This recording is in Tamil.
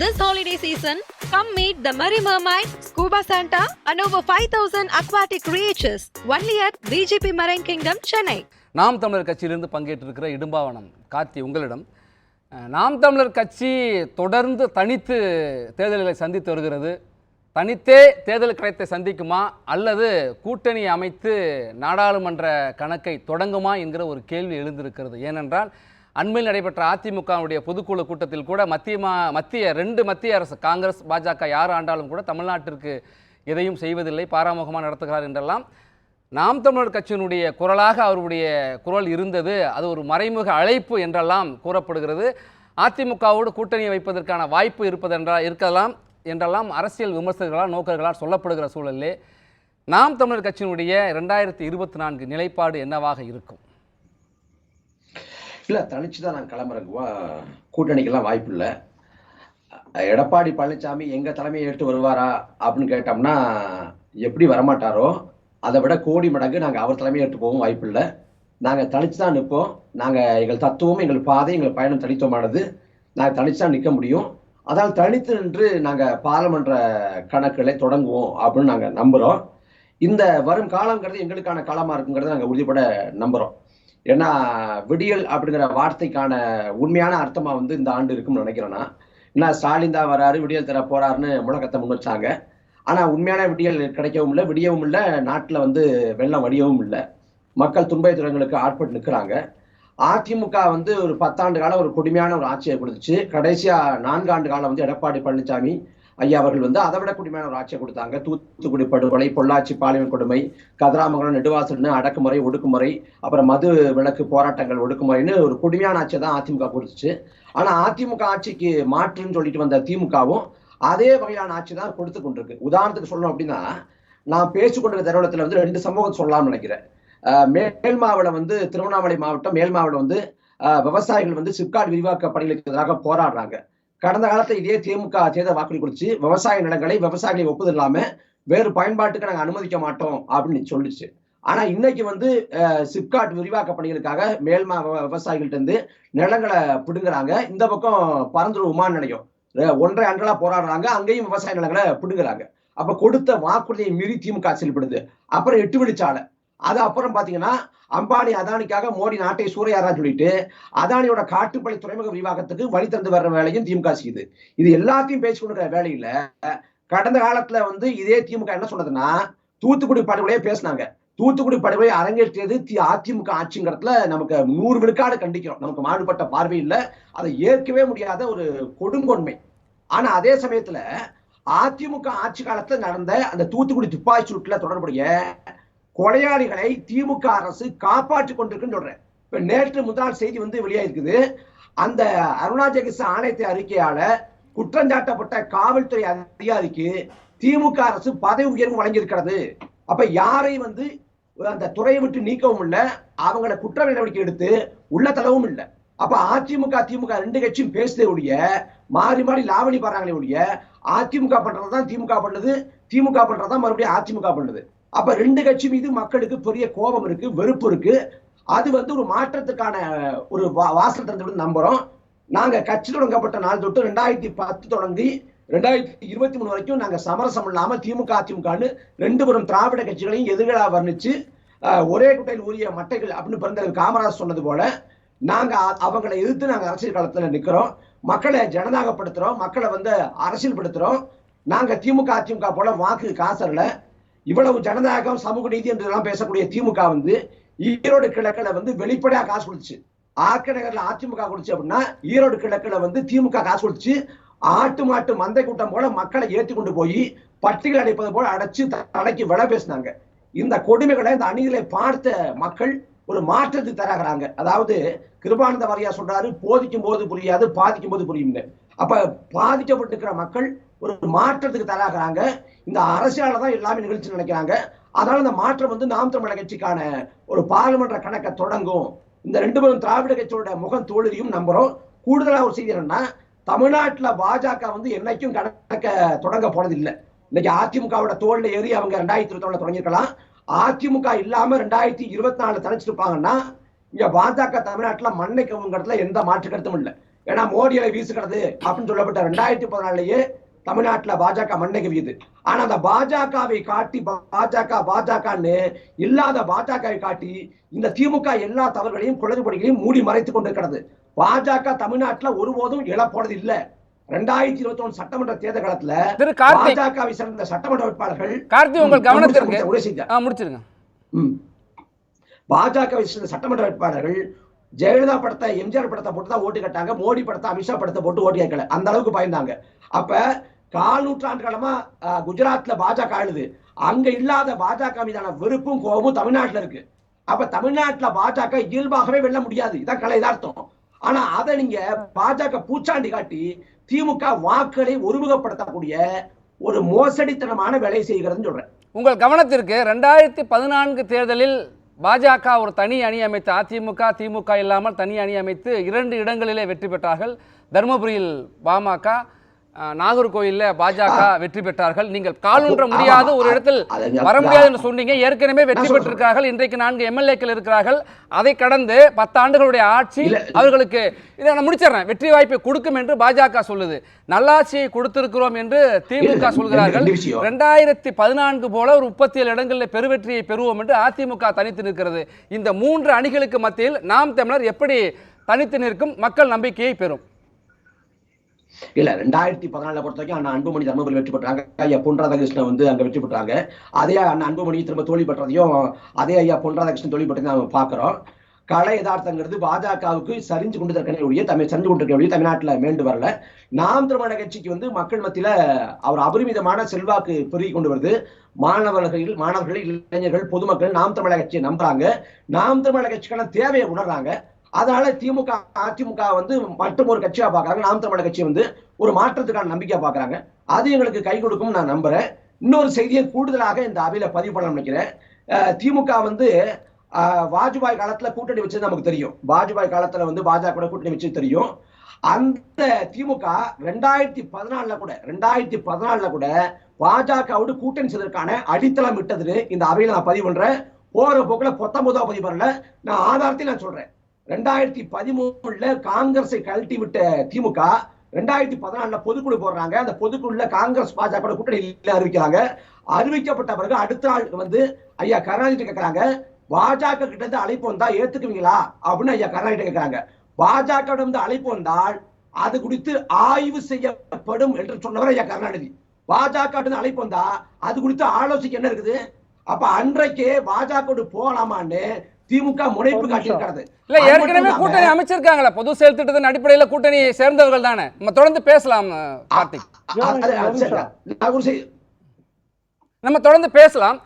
This holiday season, come meet the Merry Mermaid, Scuba Santa, and over 5,000 aquatic creatures only at BGP Marine Kingdom, Chennai. நாம் தமிழர் கட்சியிலிருந்து பங்கேற்றிருக்கிற இடும்பாவனம் கார்த்தி உங்களிடம். நாம் தமிழர் கட்சி தொடர்ந்து தனித்து தேர்தல்களை சந்தித்து வருகிறது. தனித்தே தேர்தல் கழகத்தை சந்திக்குமா அல்லது கூட்டணி அமைத்து நாடாளுமன்ற கணக்கை தொடங்குமா என்கிற ஒரு கேள்வி எழுந்திருக்கிறது. ஏனென்றால் அண்மையில் நடைபெற்ற அதிமுகவுடைய பொதுக்குழு கூட்டத்தில் கூட மத்திய மத்திய ரெண்டு மத்திய அரசு காங்கிரஸ் பாஜக யார் ஆண்டாலும் கூட தமிழ்நாட்டிற்கு எதையும் செய்வதில்லை பாராமுகமாக நடத்துகிறார் என்றெல்லாம். நாம் தமிழர் கட்சியினுடைய குரலாக அவருடைய குரல் இருந்தது. அது ஒரு மறைமுக அழைப்பு என்றெல்லாம் கூறப்படுகிறது. அதிமுகவோடு கூட்டணி வைப்பதற்கான வாய்ப்பு இருப்பதென்றால் இருக்கலாம் என்றெல்லாம் அரசியல் விமர்சகர்களால் நோக்கர்களால் சொல்லப்படுகிற சூழலிலே நாம் தமிழர் கட்சியினுடைய ரெண்டாயிரத்தி இருபத்தி நான்கு நிலைப்பாடு என்னவாக இருக்கும்? இல்லை தனிச்சு தான் நான் கிளம்புறேங்குவா கூட்டணிக்கெல்லாம் வாய்ப்பு இல்லை. எடப்பாடி பழனிசாமி எங்கள் தலைமையை எடுத்து வருவாரா அப்படின்னு கேட்டோம்னா எப்படி வரமாட்டாரோ அதை விட கோடி மடங்கு நாங்கள் அவர் தலைமையை எடுத்து போகவும் வாய்ப்பு இல்லை. நாங்கள் தனிச்சு தான் நிற்போம். நாங்கள் எங்கள் தத்துவம் எங்கள் பாதை எங்கள் பயணம் தனித்துவமானது. நாங்கள் தனிச்சு தான் நிற்க முடியும். அதால் தனித்து நின்று நாங்கள் பாராளுமன்ற கணக்குகளை தொடங்குவோம் அப்படின்னு நாங்கள் நம்புகிறோம் இந்த வரும் காலங்கிறது எங்களுக்கான காலமாக இருக்குங்கிறத நாங்கள் உறுதிப்பட நம்புகிறோம் ஏன்னா விடியல் அப்படிங்கிற வார்த்தைக்கான உண்மையான அர்த்தமா வந்து இந்த ஆண்டு இருக்கும்னு நினைக்கிறேன்னா என்ன ஸ்டாலின் தான் வராரு விடியல் தர போறாருன்னு முழக்கத்தை முன் வச்சாங்க ஆனா உண்மையான விடியல் கிடைக்கவும் இல்லை விடியவும் இல்லை நாட்டில் வந்து வெள்ளம் வடியவும் இல்லை. மக்கள் துன்பை துறைகளுக்கு ஆட்பட்டு நிற்கிறாங்க அதிமுக வந்து ஒரு பத்தாண்டு காலம் ஒரு கொடுமையான ஒரு ஆட்சியை கொடுத்துச்சு. கடைசியா நான்காண்டு காலம் வந்து எடப்பாடி பழனிசாமி ஐயா அவர்கள் வந்து அதை விட குடிமையான ஒரு ஆட்சியை கொடுத்தாங்க. தூத்துக்குடி படுகொலை பொள்ளாச்சி பாலியல் கொடுமை கதிராமங்கலம் நெடுவாசல்னு அடக்குமுறை ஒடுக்குமுறை அப்புறம் மது விலக்கு போராட்டங்கள் ஒடுக்குமுறைன்னு ஒரு கொடுமையான ஆட்சியை தான் அதிமுக கொடுத்துச்சு. ஆனா அதிமுக ஆட்சிக்கு மாற்றுன்னு சொல்லிட்டு வந்த திமுகவும் அதே வகையான ஆட்சி தான் கொடுத்து கொண்டிருக்கு. உதாரணத்துக்கு சொல்லணும் அப்படின்னா நான் பேசிக்கொண்டிருக்க தருணத்துல வந்து ரெண்டு சமூகம் சொல்லலாம்னு நினைக்கிறேன். அஹ் மேல் மாவட்டம் வந்து திருவண்ணாமலை மாவட்டம் மேல் மாவட்டம் வந்து விவசாயிகள் வந்து சிப்காட் விரிவாக்க பணிகளுக்கு எதிராக போராடுறாங்க. கடந்த காலத்தில் இதே திமுக தேர்தல் வாக்குறுதி கொடுத்து விவசாய நிலங்களை விவசாயிகளை ஒப்புதல் இல்லாம வேறு பயன்பாட்டுக்கு நாங்கள் அனுமதிக்க மாட்டோம் அப்படின்னு சொல்லிச்சு. ஆனா இன்னைக்கு வந்து சிப்காட் விரிவாக்க பணிகளுக்காக மேல்மா விவசாயிகள்ட்ட இருந்து நிலங்களை பிடுங்குறாங்க. இந்த பக்கம் பரந்தூர் விமான நிலையம் ஒன்றை ஒன்றரை போராடுறாங்க. அங்கேயும் விவசாய நிலங்களை பிடுங்குறாங்க. அப்ப கொடுத்த வாக்குறுதியை மீறி திமுக செயல்படுது. அப்புறம் எட்டு வழிச்சாலை அது அப்புறம் பாத்தீங்கன்னா அம்பானி அதானிக்காக மோடி நாட்டை சூறையாரா சொல்லிட்டு அதானியோட காட்டுப்பள்ளி துறைமுக விரிவாக்கத்துக்கு வழி தந்து வர்ற வேலையும் திமுக செய்யுது. இது எல்லாத்தையும் பேசி கொண்டிருக்கிற வேலையில கடந்த காலத்துல வந்து இதே திமுக என்ன சொன்னதுன்னா தூத்துக்குடி படுகொலையே பேசினாங்க. தூத்துக்குடி படுகொலை அரங்கேற்றியது தி அதிமுக ஆட்சிங்கிறதுல நமக்கு நூறு விழுக்காடு கண்டிக்கிறோம். நமக்கு மாறுபட்ட பார்வை இல்ல. அதை ஏற்கவே முடியாத ஒரு கொடுங்கொன்மை. ஆனா அதே சமயத்துல அதிமுக ஆட்சி காலத்துல நடந்த அந்த தூத்துக்குடி துப்பாக்கி சூட்டுல தொடர்புடைய கொலையாளிகளை திமுக அரசு காப்பாற்றி கொண்டிருக்குன்னு சொல்றேன். இப்ப நேற்று முதல் செய்தி வந்து வெளியாயிருக்குது. அந்த அருணாச்சல ஆணையத்தை அறிக்கையால குற்றஞ்சாட்டப்பட்ட காவல்துறை அதிகாரிக்கு திமுக அரசு பதவி உயர்வு வழங்கியிருக்கிறது. அப்ப யாரை வந்து அந்த துறையை விட்டு நீக்கவும் இல்லை. அவங்கள குற்ற நடவடிக்கை எடுத்து உள்ள தளவும் இல்லை. அப்ப அதிமுக திமுக ரெண்டு கட்சியும் பேசுதே ஒழிய மாறி மாறி லாவணி பாடுறாங்களே ஒழிய அதிமுக பண்றதுதான் திமுக பண்ணுது திமுக பண்றதுதான் மறுபடியும் அதிமுக பண்ணுது. அப்ப ரெண்டு கட்சி மீது மக்களுக்கு பெரிய கோபம் இருக்கு வெறுப்பு இருக்கு. அது வந்து ஒரு மாற்றத்துக்கான ஒரு வா- வாசல் திறந்து நம்புறோம். நாங்க கட்சி தொடங்கப்பட்ட நாள் தொட்டு ரெண்டாயிரத்தி பத்து தொடங்கி ரெண்டாயிரத்தி இருபத்தி மூணு வரைக்கும் நாங்க சமரசம் இல்லாம திமுக அதிமுகன்னு ரெண்டு புறம் திராவிட கட்சிகளையும் எதிர்களா வர்ணிச்சு ஒரே குட்டையில் உரிய மட்டைகள் அப்படின்னு பிறந்த காமராஜ் சொன்னது போல நாங்க அ- அவங்களை எதிர்த்து நாங்க அரசியல் காலத்துல நிக்கிறோம். மக்களை ஜனநாயகப்படுத்துறோம். மக்களை வந்து அரசியல்படுத்துறோம். நாங்க திமுக அதிமுக போல வாக்கு காசல்ல இவ்வளவு ஜனநாயகம் சமூக நீதி என்றெல்லாம் பேசக்கூடிய திமுக வந்து ஈரோடு கிழக்குல வந்து வெளிப்படையா காசு கொடுத்துச்சு. ஆக்க நகர்ல அதிமுக கொடுத்து அப்படின்னா ஈரோடு கிழக்குல வந்து திமுக காசு கொடுத்துச்சு. ஆட்டு மாட்டு மந்தை கூட்டம் போல மக்களை ஏற்றி கொண்டு போய் பட்டிகள் அடைப்பது போல அடைச்சு த- தலைக்கு விலை பேசினாங்க. இந்த கொடுமைகளை இந்த அணிகளை பார்த்த மக்கள் ஒரு மாற்றத்தை தராகிறாங்க. அதாவது கிருபானந்த வாரியா சொல்றாரு போதிக்கும் போது புரியாது பாதிக்கும் போது புரியும்னு. அப்ப பாதிக்கப்பட்டிருக்கிற மக்கள் ஒரு மாற்றத்துக்கு தராகிறாங்க இந்த அரசியலால தான் எல்லாமே நிகழ்ச்சி நினைக்கிறாங்க. அதனால இந்த மாற்றம் வந்து நாம் தமிழக கட்சிக்கான ஒரு பாராளுமன்ற கணக்கை தொடங்கும். இந்த ரெண்டு பேரும் திராவிட கட்சியோட முகம் தோல்வியும் நம்புறோம். கூடுதலாக ஒரு செய்தி என்னன்னா தமிழ்நாட்டில் பாஜக வந்து என்னைக்கும் கணக்க தொடங்க போனது இல்லை இன்னைக்கு அதிமுகவோட தோல்ல ஏறி அவங்க ரெண்டாயிரத்தி இருபத்தி ஒண்ணுல தொடங்கியிருக்கலாம். அதிமுக இல்லாம ரெண்டாயிரத்தி இருபத்தி நாலு தனிச்சிருப்பாங்கன்னா இங்க பாஜக தமிழ்நாட்டில் மண்ணை கவுங்கிறதுல எந்த மாற்று கருத்தும் இல்லை. ஏன்னா மோடி அலை வீசுகிறது அப்படின்னு சொல்லப்பட்ட ரெண்டாயிரத்தி பதினாலுலயே தமிழ்நாட்டுல பாஜக மண்ணை கவியுது ஆனா அந்த பாஜகவை காட்டி பாஜக பாஜகன்னு இல்லாத பாஜகவை காட்டி இந்த திமுக எல்லா தவறுகளையும் குளறுபடிகளையும் மூடி மறைத்துக் கொண்டிருக்கிறது. பாஜக தமிழ்நாட்டுல ஒருபோதும் இழப்போனது இல்ல ரெண்டாயிரத்தி இருபத்தி ஒன்று சட்டமன்ற தேர்தல் காலத்துல பாஜகவை சேர்ந்த சட்டமன்ற வேட்பாளர்கள் கார்த்திக் உங்கள் கவனத்திற்கு முடிச்சிருங்க. பாஜகவை சேர்ந்த சட்டமன்ற வேட்பாளர்கள் ஜெயலலிதா படத்தை எம்ஜிஆர் படத்தை போட்டு தான் ஓட்டு கேட்டாங்க. மோடி படத்தை அமித்ஷா படத்தை போட்டு ஓட்டு கேட்கல. அந்த அளவுக்கு பயந்தாங்க. அப்ப கால் நூற்றாண்டு காலமா குஜராத்ல பாஜக ஆளுது. அங்க இல்லாத பாஜக மீதான வெறுப்பும் கோபமும் தமிழ்நாட்டுல இருக்கு. அப்ப தமிழ்நாட்டுல பாஜக இயல்பாகவே வெல்ல முடியாது. இதான் கலை அர்த்தம். ஆனா அதை நீங்க பாஜக பூச்சாண்டி காட்டி திமுக வாக்குகளை ஒருமுகப்படுத்தக்கூடிய ஒரு மோசடித்தனமான வேலை செய்கிறதுன்னு சொல்றேன். உங்கள் கவனத்திற்கு ரெண்டாயிரத்தி பதினான்கு தேர்தலில் பாஜக ஒரு தனி அணி அமைத்து அதிமுக திமுக இல்லாமல் தனி அணி அமைத்து இரண்டு இடங்களிலே வெற்றி பெற்றார்கள். தருமபுரியில் பாமக நாகர்கோயிலில் பாஜக வெற்றி பெற்றார்கள். நீங்கள் காலூன்ற முடியாத ஒரு இடத்தில் வர முடியாது என்று சொன்னீங்க. ஏற்கனவே வெற்றி. பெற்றிருக்கிறார்கள் இன்றைக்கு நான்கு எம்எல்ஏக்கள் இருக்கிறார்கள். அதை கடந்து பத்தாண்டுகளுடைய ஆட்சி இல்ல. அவர்களுக்கு இதை நான் முடிச்சிடுறேன். வெற்றி வாய்ப்பை கொடுக்கும் என்று பாஜக சொல்லுது. நல்லாட்சியை கொடுத்திருக்கிறோம் என்று திமுக சொல்கிறார்கள். ரெண்டாயிரத்தி பதினான்கு போல ஒரு முப்பத்தி ஏழு இடங்களில் பெருவெற்றியை பெறுவோம் என்று அதிமுக தனித்து நிற்கிறது. இந்த மூன்று அணிகளுக்கு மத்தியில் நாம் தமிழர் எப்படி தனித்து நிற்கும்? மக்கள் நம்பிக்கையை பெறும். இல்ல ரெண்டாயிரத்தி பதினாலுல பொறுத்த வரைக்கும் அண்ணா அன்புமணி தர்மபுரி வெற்றி பெற்றாங்க. ஐயா பொன் ராதாகிருஷ்ணன் வந்து அங்க வெற்றி பெற்றாங்க. அதே அண்ணா அன்புமணி திரும்ப தோல்வி பெற்றதையும் அதே ஐயா பொன் ராதாகிருஷ்ணன் தோல்வி பெற்றதையும் நம்ம பாக்குறோம் கலை யதார்த்தங்கிறது பாஜகவுக்கு சரிஞ்சு கொண்டு இருக்கனே ஒழிய தமிழ் சரிஞ்சு கொண்டு இருக்க ஒழிய தமிழ்நாட்டுல மீண்டு வரல. நாம் திருமண கட்சிக்கு வந்து மக்கள் மத்தியில அவர் அபரிமிதமான செல்வாக்கு பெருகி கொண்டு வருது. மாணவர்கள் மாணவர்கள் இளைஞர்கள் பொதுமக்கள் நாம் தமிழக கட்சியை நம்புறாங்க. நாம் தமிழக கட்சிக்கான தேவையை உணர்றாங்க. அதனால திமுக அதிமுக வந்து மட்டும் ஒரு கட்சியா பாக்குறாங்க நாம் தமிழக கட்சி வந்து ஒரு மாற்றத்துக்கான நம்பிக்கையா பாக்குறாங்க அது எங்களுக்கு கை கொடுக்கும் நான் நம்புறேன். இன்னொரு செய்தியை கூடுதலாக இந்த அவையில பதிவு பண்ண நினைக்கிறேன். திமுக வந்து வாஜ்பாய் காலத்துல கூட்டணி வச்சது நமக்கு தெரியும். வாஜ்பாய் காலத்துல வந்து பாஜக கூட கூட்டணி வச்சது தெரியும். அந்த திமுக ரெண்டாயிரத்தி பதினாலுல கூட ரெண்டாயிரத்தி பதினாலுல கூட பாஜகவோடு கூட்டணி செய்வதற்கான அடித்தளம் விட்டதுன்னு இந்த அவையில நான் பதிவு பண்றேன். போற போக்குல பத்தொன்பதாம் பதிவு பண்ணல. நான் ஆதாரத்தையும் நான் சொல்றேன். ரெண்டாயிரத்தி பதிமூணுல காங்கிரஸை கழட்டி விட்ட திமுக ரெண்டாயிரத்தி பதினாலுல பொதுக்குழு போடுறாங்க. அந்த பொதுக்குழுல காங்கிரஸ் பாஜக கூட்டணி அறிவிக்கிறாங்க. அறிவிக்கப்பட்ட பிறகு அடுத்த நாள் வந்து ஐயா கருணாநிதி கேட்கறாங்க பாஜக கிட்ட இருந்து அழைப்பு வந்தா ஏத்துக்குவீங்களா? அப்படின்னு ஐயா கருணாநிதி கேட்கறாங்க பாஜக இருந்து அழைப்பு வந்தால் அது குறித்து ஆய்வு செய்யப்படும் என்று சொன்னவர் ஐயா கருணாநிதி. பாஜக இருந்து அழைப்பு வந்தா அது குறித்து ஆலோசிக்க என்ன இருக்குது? அப்ப அன்றைக்கே பாஜக போகலாமான்னு திமுக முனைப்பு காட்டியிருக்கிறது. இல்ல ஏற்கனவே கூட்டணி அமைச்சிருக்காங்களா? பொது செயல் திட்டத்தின் அடிப்படையில் கூட்டணி சேர்ந்தவர்கள் தானே? நம்ம தொடர்ந்து பேசலாம் கார்த்திக். நம்ம தொடர்ந்து பேசலாம்.